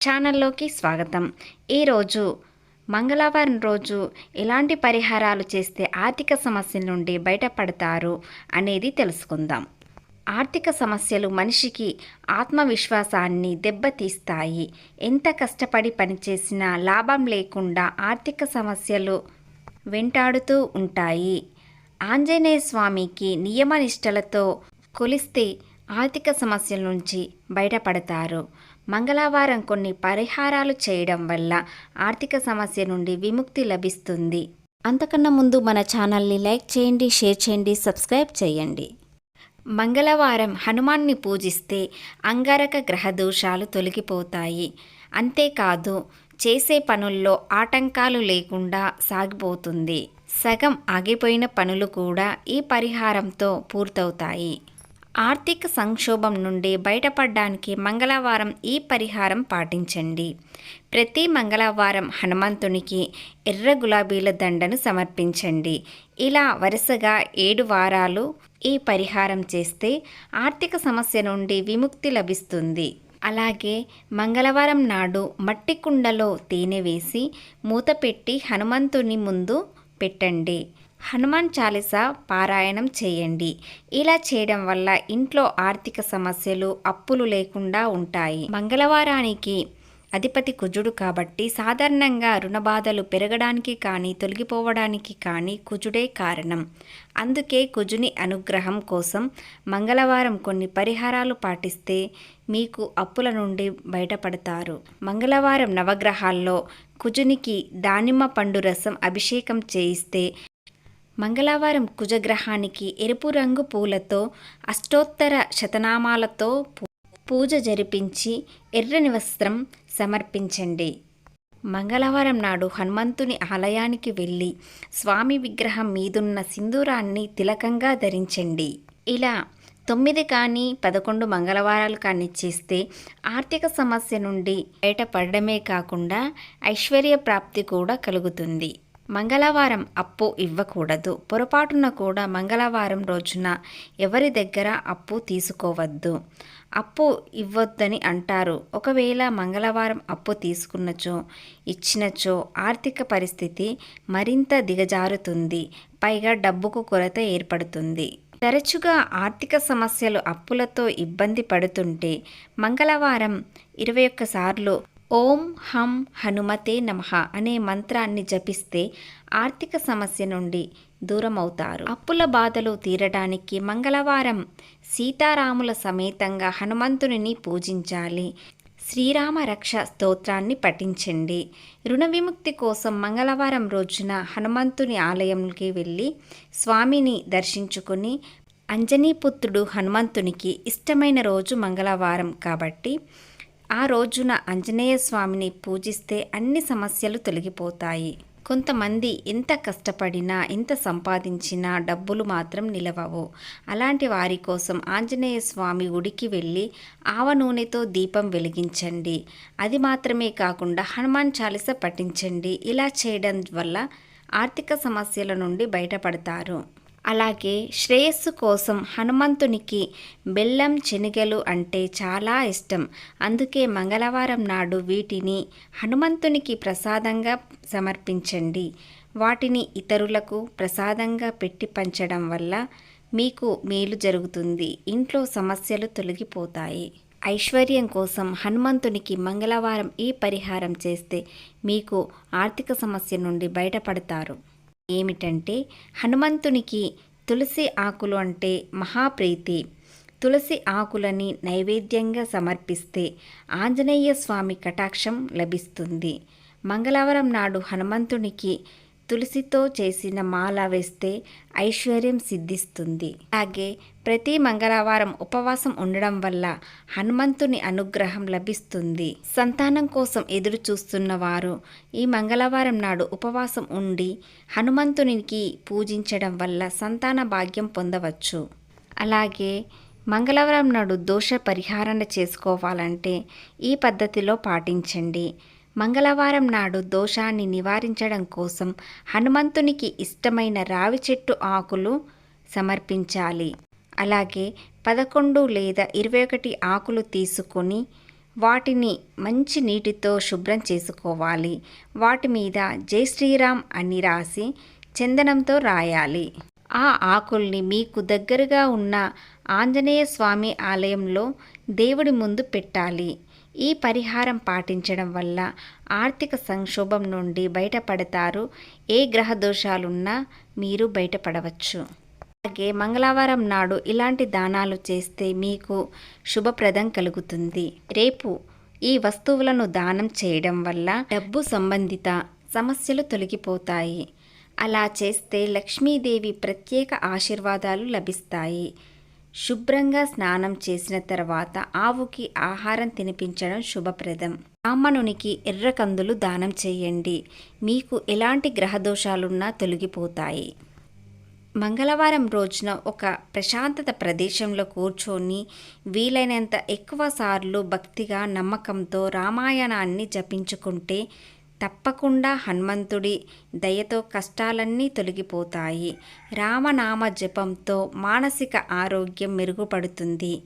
ఛానల్లోకి స్వాగతం. ఈరోజు మంగళవారం రోజు ఎలాంటి పరిహారాలు చేస్తే ఆర్థిక సమస్యల నుండి బయటపడతారు అనేది తెలుసుకుందాం. ఆర్థిక సమస్యలు మనిషికి ఆత్మవిశ్వాసాన్ని దెబ్బతీస్తాయి. ఎంత కష్టపడి పనిచేసినా లాభం లేకుండా ఆర్థిక సమస్యలు వెంటాడుతూ ఉంటాయి. ఆంజనేయ స్వామికి నియమనిష్టలతో కొలిస్తే ఆర్థిక సమస్యల నుంచి బయటపడతారు. మంగళవారం కొన్ని పరిహారాలు చేయడం వల్ల ఆర్థిక సమస్య నుండి విముక్తి లభిస్తుంది. అంతకన్నా ముందు మన ఛానల్ని లైక్ చేయండి షేర్ చేయండి సబ్స్క్రైబ్ చేయండి. మంగళవారం హనుమాన్ని పూజిస్తే అంగారక గ్రహ దోషాలు తొలగిపోతాయి. అంతేకాదు చేసే పనుల్లో ఆటంకాలు లేకుండా సాగిపోతుంది. సగం ఆగిపోయిన పనులు కూడా ఈ పరిహారంతో పూర్తవుతాయి. ఆర్థిక సంక్షోభం నుండి బయటపడడానికి మంగళవారం ఈ పరిహారం పాటించండి. ప్రతి మంగళవారం హనుమంతునికి ఎర్ర గులాబీల దండను సమర్పించండి. ఇలా వరుసగా ఏడు వారాలు ఈ పరిహారం చేస్తే ఆర్థిక సమస్య నుండి విముక్తి లభిస్తుంది. అలాగే మంగళవారం నాడు మట్టి కుండలో తేనె వేసి మూత పెట్టి హనుమంతుని ముందు పెట్టండి. హనుమాన్ చాలీసా పారాయణం చేయండి. ఇలా చేయడం వల్ల ఇంట్లో ఆర్థిక సమస్యలు అప్పులు లేకుండా ఉంటాయి. మంగళవారానికి అధిపతి కుజుడు కాబట్టి సాధారణంగా రుణబాధలు పెరగడానికి కానీ తొలగిపోవడానికి కానీ కుజుడే కారణం. అందుకే కుజుని అనుగ్రహం కోసం మంగళవారం కొన్ని పరిహారాలు పాటిస్తే మీకు అప్పుల నుండి బయటపడతారు. మంగళవారం నవగ్రహాల్లో కుజునికి దానిమ్మ పండు రసం అభిషేకం చేయిస్తే మంగళవారం కుజగ్రహానికి ఎరుపు రంగు పూలతో అష్టోత్తర శతనామాలతో పూజ జరిపించి ఎర్రని వస్త్రం సమర్పించండి. మంగళవారం నాడు హనుమంతుని ఆలయానికి వెళ్ళి స్వామి విగ్రహం మీదున్న సింధూరాన్ని తిలకంగా ధరించండి. ఇలా తొమ్మిది కానీ పదకొండు మంగళవారాలు కానీ చేస్తే ఆర్థిక సమస్య నుండి బయటపడమే కాకుండా ఐశ్వర్య ప్రాప్తి కూడా కలుగుతుంది. మంగళవారం అప్పు ఇవ్వకూడదు. పొరపాటున కూడా మంగళవారం రోజున ఎవరి దగ్గర అప్పు తీసుకోవద్దు. అప్పు ఇవ్వొద్దని అంటారు. ఒకవేళ మంగళవారం అప్పు తీసుకున్నచో ఇచ్చినచో ఆర్థిక పరిస్థితి మరింత దిగజారుతుంది. పైగా డబ్బుకు కొరత ఏర్పడుతుంది. తరచుగా ఆర్థిక సమస్యలు అప్పులతో ఇబ్బంది పడుతుంటే మంగళవారం ఇరవై ఒక్కసార్లు ఓం హం హనుమతే నమః అనే మంత్రాన్ని జపిస్తే ఆర్థిక సమస్య నుండి దూరమవుతారు. అప్పుల బాధలు తీరడానికి మంగళవారం సీతారాముల సమేతంగా హనుమంతుని పూజించాలి. శ్రీరామ రక్ష స్తోత్రాన్ని పఠించండి. రుణ విముక్తి కోసం మంగళవారం రోజున హనుమంతుని ఆలయంకి వెళ్ళి స్వామిని దర్శించుకుని అంజనీపుత్రుడు హనుమంతునికి ఇష్టమైన రోజు మంగళవారం కాబట్టి ఆ రోజున ఆంజనేయ స్వామిని పూజిస్తే అన్ని సమస్యలు తొలగిపోతాయి. కొంతమంది ఎంత కష్టపడినా ఎంత సంపాదించినా డబ్బులు మాత్రం నిలవవు. అలాంటి వారి కోసం ఆంజనేయ స్వామి గుడికి వెళ్ళి ఆవ నూనెతో దీపం వెలిగించండి. అది మాత్రమే కాకుండా హనుమాన్ చాలీస పఠించండి. ఇలా చేయడం వల్ల ఆర్థిక సమస్యల నుండి బయటపడతారు. అలాగే శ్రేయస్సు కోసం హనుమంతునికి బెల్లం శనగలు అంటే చాలా ఇష్టం. అందుకే మంగళవారం నాడు వీటిని హనుమంతునికి ప్రసాదంగా సమర్పించండి. వాటిని ఇతరులకు ప్రసాదంగా పెట్టి పంచడం వల్ల మీకు మేలు జరుగుతుంది. ఇంట్లో సమస్యలు తొలగిపోతాయి. ఐశ్వర్యం కోసం హనుమంతునికి మంగళవారం ఈ పరిహారం చేస్తే మీకు ఆర్థిక సమస్య నుండి బయటపడతారు. ఏమిటంటే హనుమంతునికి తులసి ఆకులు అంటే మహాప్రీతి. తులసి ఆకులని నైవేద్యంగా సమర్పిస్తే ఆంజనేయ స్వామి కటాక్షం లభిస్తుంది. మంగళవారం నాడు హనుమంతునికి తులసితో చేసిన మాల వేస్తే ఐశ్వర్యం సిద్ధిస్తుంది. అలాగే ప్రతి మంగళవారం ఉపవాసం ఉండడం వల్ల హనుమంతుని అనుగ్రహం లభిస్తుంది. సంతానం కోసం ఎదురు చూస్తున్న వారు ఈ మంగళవారం నాడు ఉపవాసం ఉండి హనుమంతునికి పూజించడం వల్ల సంతాన భాగ్యం పొందవచ్చు. అలాగే మంగళవారం నాడు దోష పరిహారణ చేసుకోవాలంటే ఈ పద్ధతిలో పాటించండి. మంగళవారం నాడు దోషాన్ని నివారించడం కోసం హనుమంతునికి ఇష్టమైన రావి చెట్టు ఆకులు సమర్పించాలి. అలాగే పదకొండు లేదా ఇరవై ఒకటి ఆకులు తీసుకొని వాటిని మంచి నీటితో శుభ్రం చేసుకోవాలి. వాటి మీద జై శ్రీరామ్ అని రాసి చందనంతో రాయాలి. ఆ ఆకుల్ని మీకు దగ్గరగా ఉన్న ఆంజనేయ స్వామి ఆలయంలో దేవుడి ముందు పెట్టాలి. ఈ పరిహారం పాటించడం వల్ల ఆర్థిక సంక్షోభం నుండి బయటపడతారు. ఏ గ్రహ దోషాలున్నా మీరు బయటపడవచ్చు. అలాగే మంగళవారం నాడు ఇలాంటి దానాలు చేస్తే మీకు శుభప్రదం కలుగుతుంది. రేపు ఈ వస్తువులను దానం చేయడం వల్ల డబ్బు సంబంధిత సమస్యలు తొలగిపోతాయి. అలా చేస్తే లక్ష్మీదేవి ప్రత్యేక ఆశీర్వాదాలు లభిస్తాయి. శుభ్రంగా స్నానం చేసిన తర్వాత ఆవుకి ఆహారం తినిపించడం శుభప్రదం. బ్రాహ్మణునికి ఎర్ర కందులు దానం చేయండి. మీకు ఎలాంటి గ్రహదోషాలున్నా తొలగిపోతాయి. మంగళవారం రోజున ఒక ప్రశాంతత ప్రదేశంలో కూర్చొని వీలైనంత ఎక్కువ సార్లు భక్తిగా నమ్మకంతో రామాయణాన్ని జపించుకుంటే తప్పకుండా హనుమంతుడి దయతో కష్టాలన్నీ తొలగిపోతాయి. రామనామ జపంతో మానసిక ఆరోగ్యం మెరుగుపడుతుంది.